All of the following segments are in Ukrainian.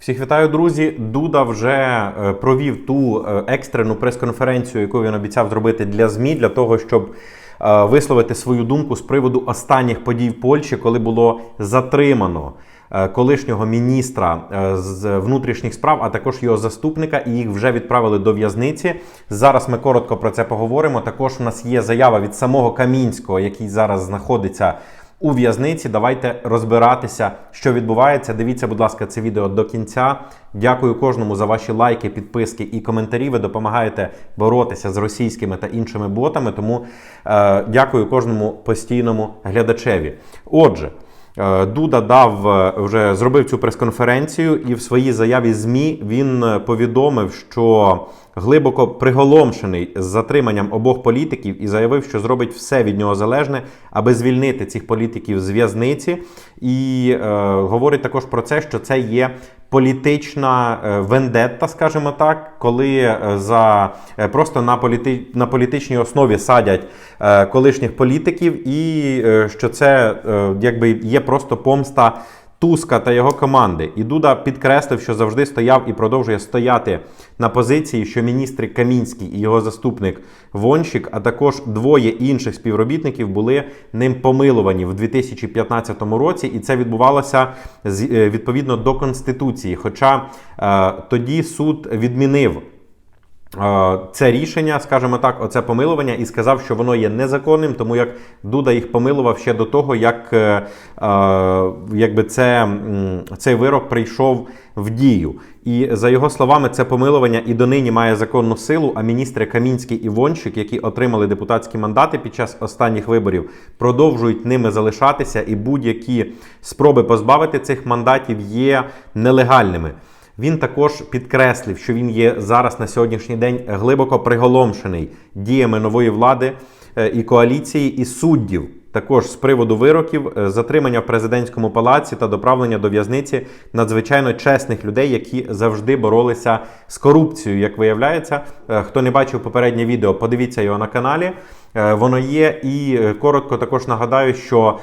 Всіх вітаю, друзі. Дуда вже е, провів ту е, екстрену прес-конференцію, яку він обіцяв зробити для ЗМІ, для того, щоб е, висловити свою думку з приводу останніх подій в Польщі, коли було затримано колишнього міністра з внутрішніх справ, а також його заступника, і їх вже відправили до в'язниці. Зараз ми коротко про це поговоримо. Також у нас є заява від самого Камінського, який зараз знаходиться у в'язниці. Давайте розбиратися, що відбувається. Дивіться, будь ласка, це відео до кінця. Дякую кожному за ваші лайки, підписки і коментарі. Ви допомагаєте боротися з російськими та іншими ботами. Тому е, дякую кожному постійному глядачеві. Отже. Е, Дуда дав е, вже зробив цю прес-конференцію, і в своїй заяві ЗМІ він е, повідомив, що глибоко приголомшений з затриманням обох політиків і заявив, що зробить все від нього залежне, аби звільнити цих політиків з в'язниці. І е, говорить також про це, що це є політична е, вендетта, скажімо так, коли е, за е, просто на політи, на політичній основі садять колишніх політиків, і що це якби є просто помста. Туска та його команди. І Дуда підкреслив, що завжди стояв і продовжує стояти на позиції, що міністри Камінський і його заступник Вонщик, а також двоє інших співробітників були ним помилувані в 2015 році, і це відбувалося е, відповідно до конституції. Хоча е, тоді суд відмінив. Це рішення, скажімо так, оце помилування, і сказав, що воно є незаконним, тому як Дуда їх помилував ще до того, як е, якби це, цей вирок прийшов в дію. І за його словами, це помилування і донині має законну силу. А міністри Камінський і Вончик, які отримали депутатські мандати під час останніх виборів, продовжують ними залишатися, і будь-які спроби позбавити цих мандатів є нелегальними. Він також підкреслив, що він є зараз на сьогоднішній день глибоко приголомшений діями нової влади е, і коаліції і суддів. Також з приводу вироків, е, затримання в президентському палаці та доправлення до в'язниці надзвичайно чесних людей, які завжди боролися з корупцією. Як виявляється, Е, хто не бачив попереднє відео, подивіться його на каналі. Воно є, і коротко також нагадаю, що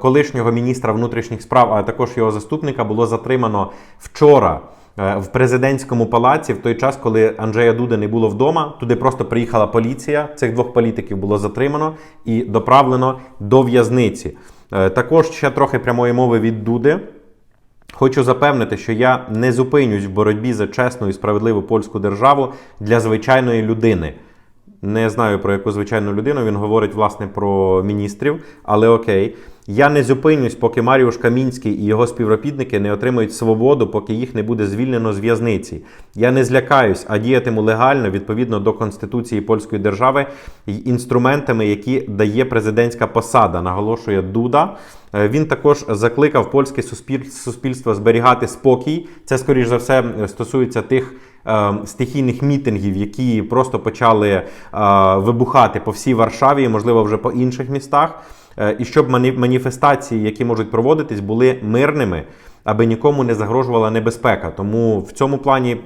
колишнього міністра внутрішніх справ, а також його заступника, було затримано вчора в президентському палаці в той час, коли Анджея Дуди не було вдома. Туди просто приїхала поліція. Цих двох політиків було затримано і доправлено до в'язниці. Е, Також ще трохи прямої мови від Дуди. Хочу запевнити, що я не зупинюсь в боротьбі за чесну і справедливу польську державу для звичайної людини. Не знаю про яку звичайну людину. Він говорить власне про міністрів, але окей. Я не зупинюсь, поки Маріуш Камінський і його співробітники не отримають свободу, поки їх не буде звільнено з в'язниці. Я не злякаюсь, а діятиму легально відповідно до Конституції польської держави і інструментами, які дає президентська посада, наголошує Дуда. Е, Він також закликав польське суспільство зберігати спокій. Це, скоріш за все, стосується тих е, стихійних мітингів, які просто почали е, вибухати по всій Варшаві, можливо, вже по інших містах. Е, І щоб маніфестації, які можуть проводитись, були мирними, аби нікому не загрожувала небезпека. Тому в цьому плані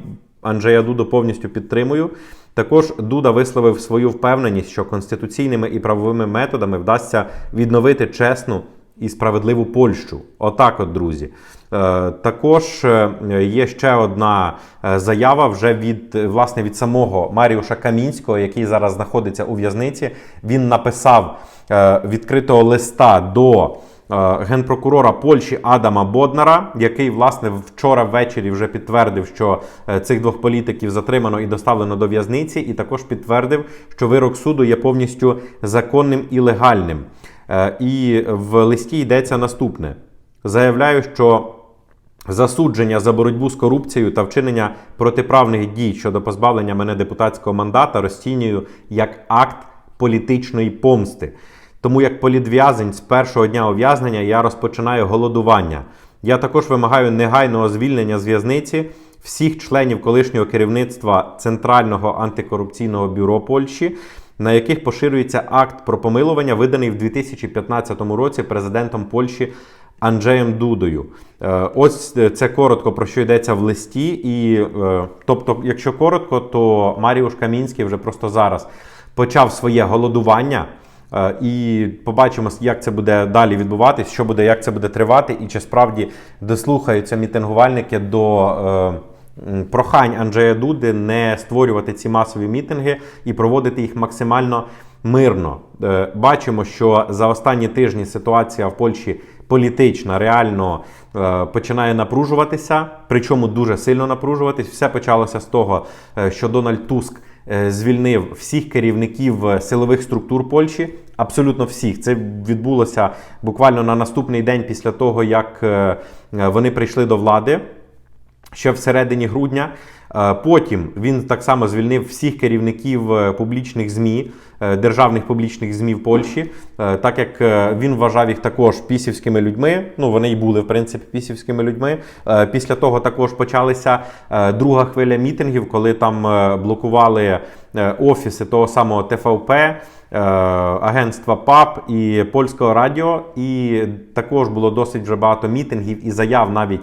Анджея Дуду повністю підтримую. Також Дуда висловив свою впевненість, що конституційними і правовими методами вдасться відновити чесну і справедливу Польщу. Отак, от, друзі. Е, Також е, є ще одна е, заява вже від власне від самого Маріуша Камінського, який зараз знаходиться у в'язниці. Він написав відкритого листа до генпрокурора Польщі Адама Боднара, який власне вчора ввечері вже підтвердив, що цих двох політиків затримано і доставлено до в'язниці, і також підтвердив, що вирок суду є повністю законним і легальним. Е, І в листі йдеться наступне: заявляю, що засудження за боротьбу з корупцією та вчинення протиправних дій щодо позбавлення мене депутатського мандата розцінюю як акт політичної помсти. Тому як політв'язень з першого дня ув'язнення я розпочинаю голодування. Я також вимагаю негайного звільнення з в'язниці всіх членів колишнього керівництва Центрального антикорупційного бюро Польщі, на яких поширюється акт про помилування, виданий в 2015 році президентом Польщі Анджеєм Дудою. Е, Ось це коротко про що йдеться в листі. І е, тобто, якщо коротко, то Маріуш Камінський вже просто зараз почав своє голодування. Е, І побачимо, як це буде далі відбуватись, що буде, як це буде тривати, і чи справді дослухаються мітингувальники до е, прохань Анджея Дуди не створювати ці масові мітинги і проводити їх максимально мирно. Е, Бачимо, що за останні тижні ситуація в Польщі політична реально е, починає напружуватися, причому дуже сильно напружуватись. Все почалося з того, е, що Дональд Туск звільнив всіх керівників силових структур Польщі. Абсолютно всіх. Це відбулося буквально на наступний день після того, як вони прийшли до влади ще всередині грудня. Е, Потім він так само звільнив всіх керівників е, публічних ЗМІ, е, державних публічних ЗМІ в Польщі, так як він вважав їх також пісівськими людьми. Ну вони і були в принципі пісівськими людьми. Після того також почалася друга хвиля мітингів, коли там блокували офіси того самого ТВП. е, Агентства ПАП і польського радіо, і також було досить вже багато мітингів і заяв навіть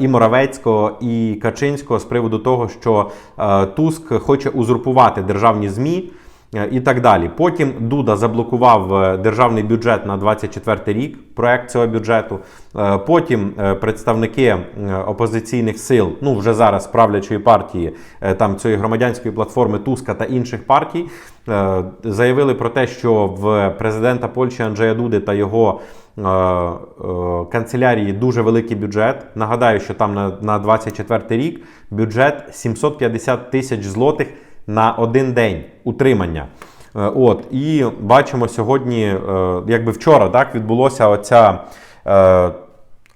і Моравецького, і Качинського з приводу того, що е, Туск хоче узурпувати державні ЗМІ. Е, І так далі. Потім Дуда заблокував е, державний бюджет на 24 рік, проект цього бюджету. Е, Потім представники опозиційних сил, ну вже зараз правлячої партії, там цієї громадянської платформи Туска та інших партій, заявили про те, що в президента Польщі Анджея Дуди та його канцелярії дуже великий бюджет. Нагадаю, що там на 24 рік бюджет 750 тисяч злотих на один день утримання. Е, От і бачимо сьогодні, е, якби вчора так відбулося оця. е,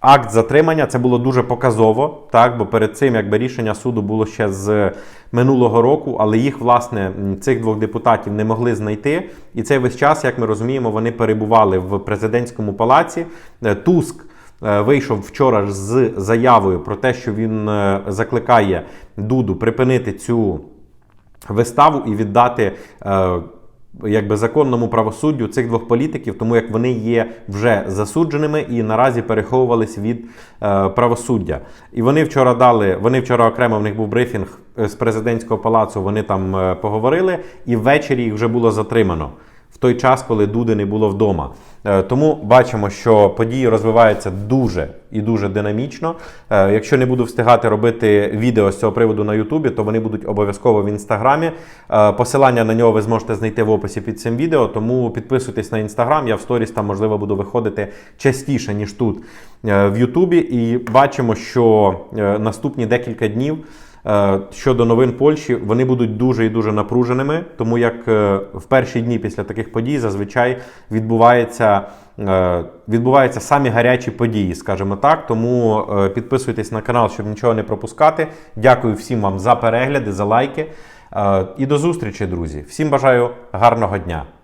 Акт затримання це було дуже показово, так бо перед цим якби рішення суду було ще з минулого року, але їх власне цих двох депутатів не могли знайти. І цей весь час, як ми розуміємо, вони перебували в президентському палаці. Туск вийшов вчора з заявою про те, що він закликає Дуду припинити цю виставу і віддати. е, Якби законному правосуддю цих двох політиків, тому як вони є вже засудженими і наразі переховувались від е, правосуддя. І вони вчора дали, вони вчора окремо в них був брифінг е, з президентського палацу. Вони там е, поговорили, і ввечері їх вже було затримано в той час, коли Дуди не було вдома. Е, Тому бачимо, що події розвиваються дуже і дуже динамічно. Е, Якщо не буду встигати робити відео з цього приводу на Ютубі, то вони будуть обов'язково в інстаграмі. Е, Посилання на нього ви зможете знайти в описі під цим відео. Тому підписуйтесь на інстаграм. Я в сторіс там можливо буду виходити частіше ніж тут в Ютубі. І бачимо, що наступні декілька днів. Е, Щодо новин Польщі, вони будуть дуже і дуже напруженими, тому як е, в перші дні після таких подій зазвичай відбувається, е, відбуваються самі гарячі події, скажімо так. Тому підписуйтесь на канал, щоб нічого не пропускати. Дякую всім вам за перегляди, за лайки. І до зустрічі, друзі. Всім бажаю гарного дня.